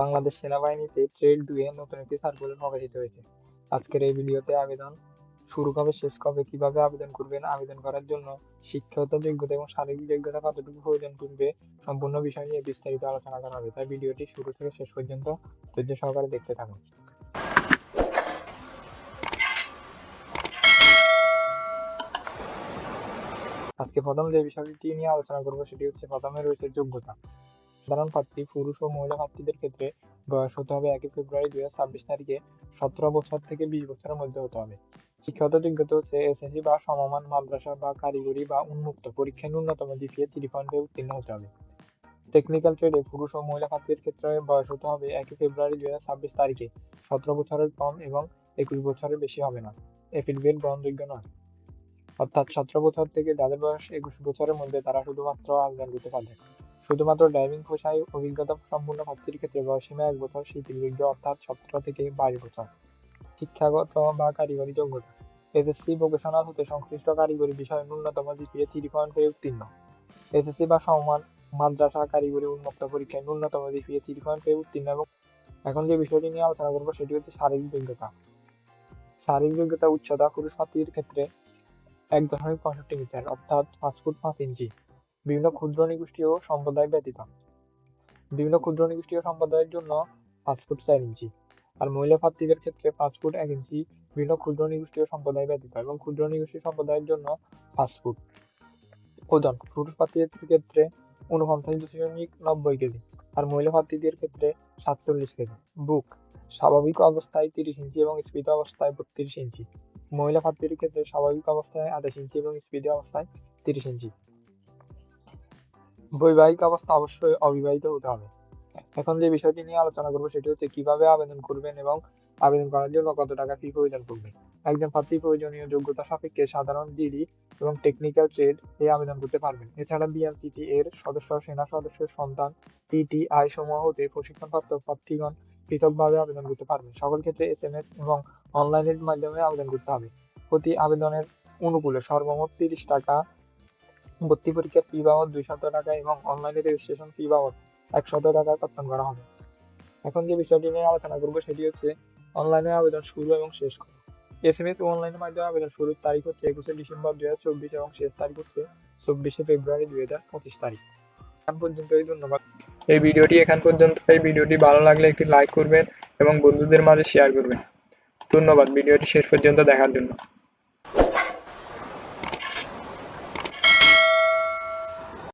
বাংলাদেশ সেনাবাহিনীতে ট্রেড দুয়ে নতুন একটি সার্কুলার প্রকাশিত হয়েছে। আজকের এই ভিডিওতে আবেদন শুরু কবে, শেষ কবে, কীভাবে আবেদন করবেন, আবেদন করার জন্য শিক্ষাগত যোগ্যতা এবং শারীরিক যোগ্যতা কতটুকু প্রয়োজন পড়বে সম্পূর্ণ বিষয় নিয়ে বিস্তারিত আলোচনা করা হবে। তাই ভিডিওটি শুরু থেকে শেষ পর্যন্ত ধৈর্য সহকারে দেখতে থাকুন। আজকে প্রথম যে বিষয়টি নিয়ে আলোচনা করব, সেটি হচ্ছে প্রথমে রয়েছে যোগ্যতা। সাধারণ প্রার্থী, পুরুষ ও মহিলা প্রার্থীদের ক্ষেত্রে বয়স হতে হবে একই ফেব্রুয়ারি দুই হাজার ছাব্বিশ তারিখে। সতেরো বছর থেকে বিশ বছরের মধ্যে হতে হবে। শিক্ষাগত যোগ্যতা হচ্ছে এসএসসি বা সমমান, মাদ্রাসা বা কারিগরি বা উন্মুক্ত পরীক্ষায় ন্যূনতম জিপিএ থ্রি পয়েন্টে উত্তীর্ণ হতে হবে। টেকনিক্যাল ট্রেডে পুরুষ ও মহিলা প্রার্থীর ক্ষেত্রে বয়স হতে হবে একই ফেব্রুয়ারি দুই হাজার ছাব্বিশ তারিখে। সতেরো বছরের কম এবং একুশ বছরের বেশি হবে না। এফিডভিট গ্রহণযোগ্য নয়। অর্থাৎ সতেরো বছর থেকে যাদের বয়স একুশ বছরের মধ্যে তারা শুধুমাত্র আবেদন করতে পারবে। শুধুমাত্র ড্রাইভিং পেশায় অভিজ্ঞতা সম্পূর্ণ প্রার্থীর ক্ষেত্রে বয়সীমা এক বছর শিথিলযোগ্য অর্থাৎ সতেরো থেকে বাইশ বছর। শিক্ষাগত বা কারিগরি যোগ্যতা। এসএসসি ভোকেশনাল হতে সংশ্লিষ্ট কারিগরি বিষয়ে ন্যূনতম জিপিএ থ্রি পয়েন্ট পেয়ে উত্তীর্ণ। এসএসসি বা সমান মাদ্রাসা কারিগরি উন্মুক্ত পরীক্ষায় ন্যূনতম জিপিএ থ্রি পয়েন্ট পেয়ে উত্তীর্ণ এবং এখন যে বিষয়টি নিয়ে আলোচনা করব সেটি হচ্ছে শারীরিক যোগ্যতা। শারীরিক যোগ্যতা উচ্চতা পুরুষ ক্ষেত্রে এক দশমিক পঁয়ষট্টি মিটার, অর্থাৎ পাঁচ ফুট পাঁচ ইঞ্চি। বিভিন্ন ক্ষুদ্র নিগোষ্ঠী ও সম্প্রদায় ব্যতীত। বিভিন্ন ক্ষুদ্র নিগোষ্ঠী ও সম্প্রদায়ের জন্য ফুট চার ইঞ্চি আর মহিলা প্রার্থীদের ক্ষেত্রে ফুট এক ইঞ্চি বিভিন্ন ক্ষুদ্র নিগোষ্ঠী ও সম্প্রদায় ব্যতীত এবং ক্ষুদ্র নিগোষ্ঠী সম্প্রদায়ের জন্য ফুট ওজন পুরুষ প্রার্থীদের ক্ষেত্রে উনপঞ্চাশ দশমিক নব্বই কেজি আর মহিলা প্রার্থীদের ক্ষেত্রে সাতচল্লিশ কেজি। বুক, স্বাভাবিক অবস্থায় তিরিশ ইঞ্চি এবং স্পিড অবস্থায় বত্রিশ ইঞ্চি। মহিলা প্রার্থীর ক্ষেত্রে স্বাভাবিক অবস্থায় আঠাশ ইঞ্চি এবং স্পিডে অবস্থায় তিরিশ ইঞ্চি। বৈবাহিক অবস্থা অবশ্যই অবিবাহিত হতে হবে। এখন যে বিষয়টি নিয়ে আলোচনা করব সেটি হচ্ছে কীভাবে আবেদন করবেন এবং আবেদন করার জন্য কত টাকা ফি প্রয়োজন পড়বে। একজন প্রার্থী প্রয়োজনীয় যোগ্যতা সাপেক্ষে সাধারণ জিডি এবং টেকনিক্যাল ট্রেড এ আবেদন করতে পারবেন। এছাড়া বিএমসিটি এর সদস্য, সেনা সদস্যের সন্তান টিটিআই সমূহ হতে প্রশিক্ষণপ্রাপ্ত প্রার্থীগণ পৃথকভাবে আবেদন করতে পারবেন। সকল ক্ষেত্রে এস এম এস এবং অনলাইনের মাধ্যমে আবেদন করতে হবে। প্রতি আবেদনের অনুকূলে সর্বমোট তিরিশ টাকা ভর্তি পরীক্ষার ফি বাবদ দুইশত টাকা এবং অনলাইনে রেজিস্ট্রেশন ফি বাবদ একশত টাকা কর্তন করা হবে। এখন যে বিষয়টি নিয়ে আলোচনা করব সেটি হচ্ছে অনলাইনে আবেদন শুরু এবং শেষ করা। এস এম এস অনলাইনের মাধ্যমে আবেদন শুরুর তারিখ হচ্ছে একুশে ডিসেম্বর দুই হাজার চব্বিশ এবং শেষ তারিখ হচ্ছে চব্বিশে ফেব্রুয়ারি দুই হাজার পঁচিশ তারিখ। এখন পর্যন্তই ধন্যবাদ। এই ভিডিওটি এখান পর্যন্ত। এই ভিডিওটি ভালো লাগলে একটি লাইক করবেন এবং বন্ধুদের মাঝে শেয়ার করবেন। ধন্যবাদ। ভিডিওটি শেষ পর্যন্ত দেখার জন্য।